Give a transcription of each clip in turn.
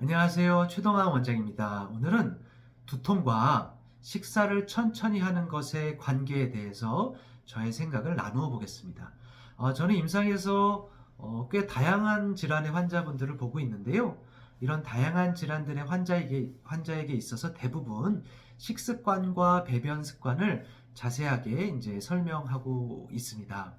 안녕하세요. 최동환 원장입니다. 오늘은 두통과 식사를 천천히 하는 것의 관계에 대해서 저의 생각을 나누어 보겠습니다. 어, 저는 임상에서 어, 꽤 다양한 질환의 환자분들을 보고 있는데요. 이런 다양한 질환들의 환자에게, 환자에게 있어서 대부분 식습관과 배변 습관을 자세하게 이제 설명하고 있습니다.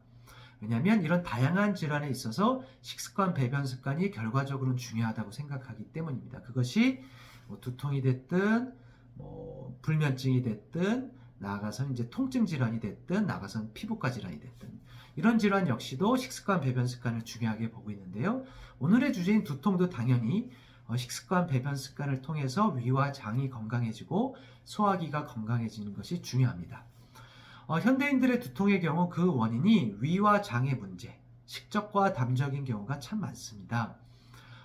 왜냐하면 이런 다양한 질환에 있어서 식습관, 배변 습관이 결과적으로는 중요하다고 생각하기 때문입니다. 그것이 뭐 두통이 됐든 뭐 불면증이 됐든 나아가서 이제 통증 질환이 됐든 나아가서 피부과 질환이 됐든 이런 질환 역시도 식습관, 배변 습관을 중요하게 보고 있는데요. 오늘의 주제인 두통도 당연히 어, 식습관, 배변 습관을 통해서 위와 장이 건강해지고 소화기가 건강해지는 것이 중요합니다. 어, 현대인들의 두통의 경우 그 원인이 위와 장의 문제, 식적과 담적인 경우가 참 많습니다.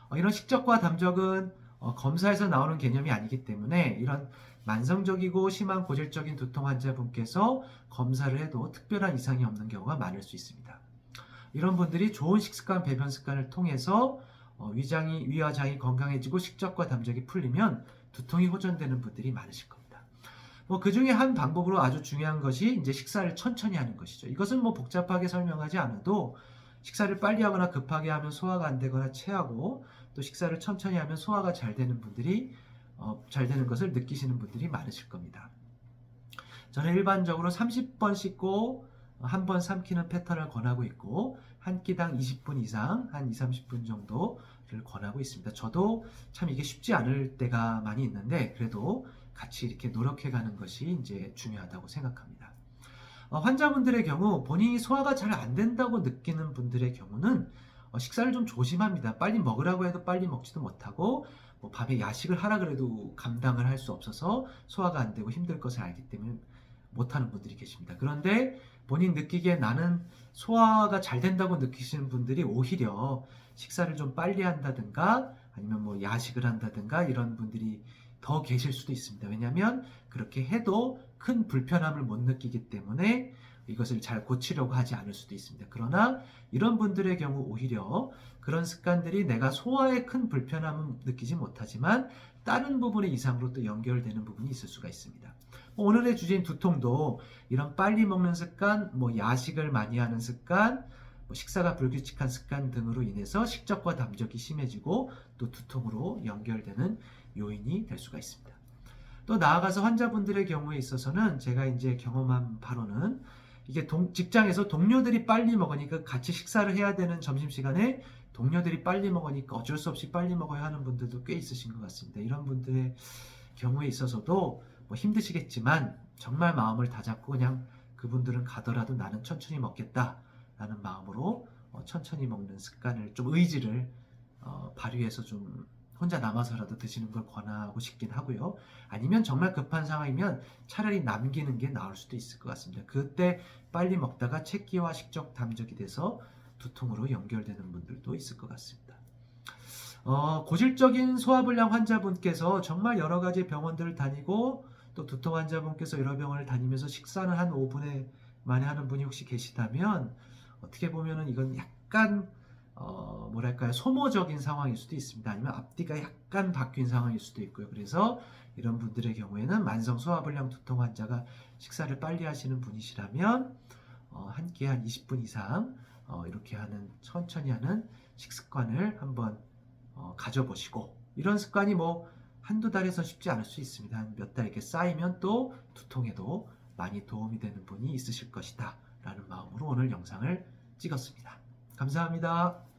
어, 이런 식적과 담적은 어, 검사에서 나오는 개념이 아니기 때문에 이런 만성적이고 심한 고질적인 두통 환자분께서 검사를 해도 특별한 이상이 없는 경우가 많을 수 있습니다. 이런 분들이 좋은 식습관, 배변 습관을 통해서 어, 위장이 위와 장이 건강해지고 식적과 담적이 풀리면 두통이 호전되는 분들이 많으실 겁니다. 뭐 그 중에 한 방법으로 아주 중요한 것이 이제 식사를 천천히 하는 것이죠. 이것은 뭐 복잡하게 설명하지 않아도 식사를 빨리 하거나 급하게 하면 소화가 안 되거나 체하고 또 식사를 천천히 하면 소화가 잘 되는 분들이 어, 잘 되는 것을 느끼시는 분들이 많으실 겁니다. 저는 일반적으로 30번 씻고 한 번 삼키는 패턴을 권하고 있고 한 끼당 20분 이상 한 2, 30분 정도를 권하고 있습니다. 저도 참 이게 쉽지 않을 때가 많이 있는데 그래도 같이 이렇게 노력해 가는 것이 이제 중요하다고 생각합니다. 어, 환자분들의 경우 본인이 소화가 잘 안 된다고 느끼는 분들의 경우는 어, 식사를 좀 조심합니다. 빨리 먹으라고 해도 빨리 먹지도 못하고 뭐 밤에 야식을 하라 그래도 감당을 할 수 없어서 소화가 안 되고 힘들 것을 알기 때문에 못하는 분들이 계십니다. 그런데 본인 느끼기에 나는 소화가 잘 된다고 느끼시는 분들이 오히려 식사를 좀 빨리 한다든가 아니면 뭐 야식을 한다든가 이런 분들이 더 계실 수도 있습니다. 왜냐하면 그렇게 해도 큰 불편함을 못 느끼기 때문에 이것을 잘 고치려고 하지 않을 수도 있습니다. 그러나 이런 분들의 경우 오히려 그런 습관들이 내가 소화에 큰 불편함은 느끼지 못하지만 다른 부분의 이상으로 또 연결되는 부분이 있을 수가 있습니다. 뭐 오늘의 주제인 두통도 이런 빨리 먹는 습관, 뭐 야식을 많이 하는 습관, 뭐 식사가 불규칙한 습관 등으로 인해서 식적과 담적이 심해지고 또 두통으로 연결되는 요인이 될 수가 있습니다. 또 나아가서 환자분들의 경우에 있어서는 제가 이제 경험한 바로는 이게 동- 직장에서 동료들이 빨리 먹으니까 같이 식사를 해야 되는 점심시간에 동료들이 빨리 먹으니까 어쩔 수 없이 빨리 먹어야 하는 분들도 꽤 있으신 것 같습니다. 이런 분들의 경우에 있어서도 뭐 힘드시겠지만 정말 마음을 다잡고 그냥 그분들은 가더라도 나는 천천히 먹겠다라는 마음으로 어, 천천히 먹는 습관을 좀 의지를 어, 발휘해서 좀 혼자 남아서라도 드시는 걸 권하고 싶긴 하고요. 아니면 정말 급한 상황이면 차라리 남기는 게 나을 수도 있을 것 같습니다. 그때 빨리 먹다가 체기와 식적 담적이 돼서 두통으로 연결되는 분들도 있을 것 같습니다. 어, 고질적인 소화불량 환자분께서 정말 여러 가지 병원들을 다니고 또 두통 환자분께서 여러 병원을 다니면서 식사는 한 5분에 만에 하는 분이 혹시 계시다면 어떻게 보면은 이건 약간 어, 뭐랄까요 소모적인 상황일 수도 있습니다. 아니면 앞뒤가 약간 바뀐 상황일 수도 있고요. 그래서 이런 분들의 경우에는 만성 소화불량 두통 환자가 식사를 빨리 하시는 분이시라면 어, 한 끼에 한 20분 이상 어, 이렇게 하는 천천히 하는 식습관을 한번 어, 가져보시고 이런 습관이 뭐 한두 달에서 쉽지 않을 수 있습니다. 한 몇 달 이렇게 쌓이면 또 두통에도 많이 도움이 되는 분이 있으실 것이다 라는 마음으로 오늘 영상을 찍었습니다. 감사합니다.